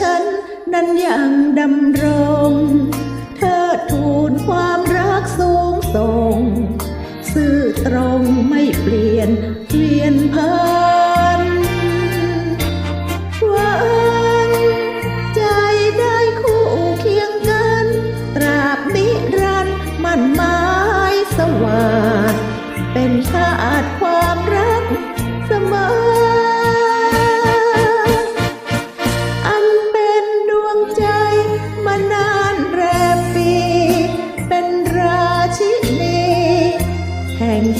ฉันนั้นยังดำรงเธอทูลความรักสูงส่ง ซื่อตรงไม่เปลี่ยนเวียนเพัน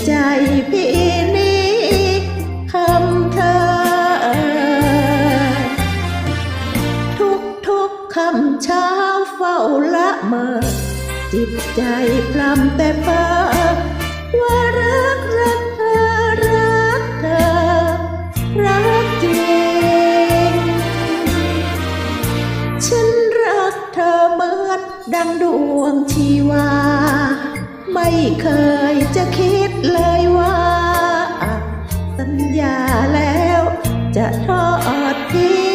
ใจพี่นี้คำเธอ ทุกทุกคำเช้าเฝ้าละเมอ จิตใจพลำแต่เพ้อว่ารักรักเธอรักเธอ รักจริง ฉันรักเธอเหมือนดังดวงชีวา ไม่เคยจะคิด เลยว่าสัญญาแล้วจะทอดทิ้ง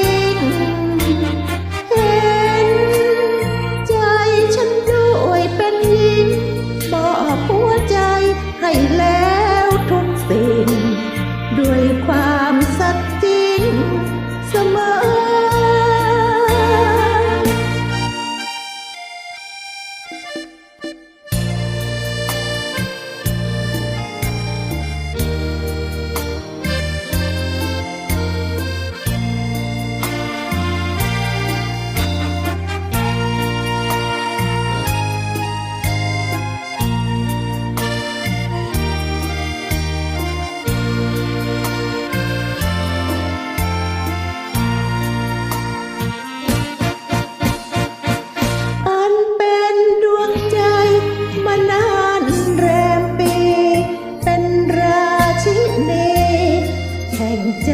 งใจ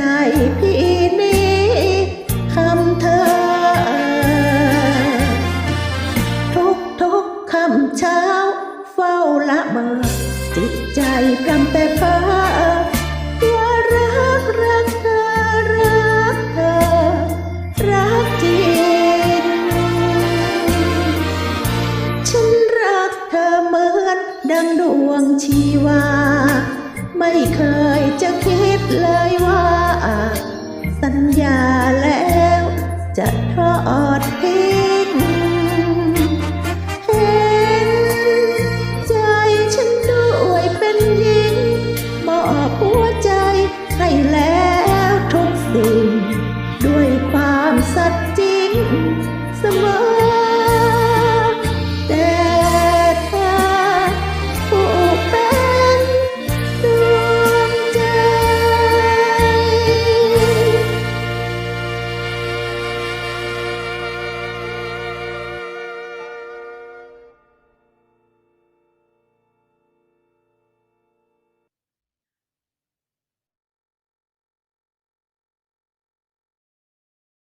พี่นี้คำเธอ ทุกทุกคำเช้า เฝ้าละเมอจิตใจพรำแต่เพ้อว่ารักรักเธอรักเธอ รักจริงฉันรักเธอเหมือนดังดวงชีวาไม่เคยจะคิดเลย ญาแล้ว จะทอด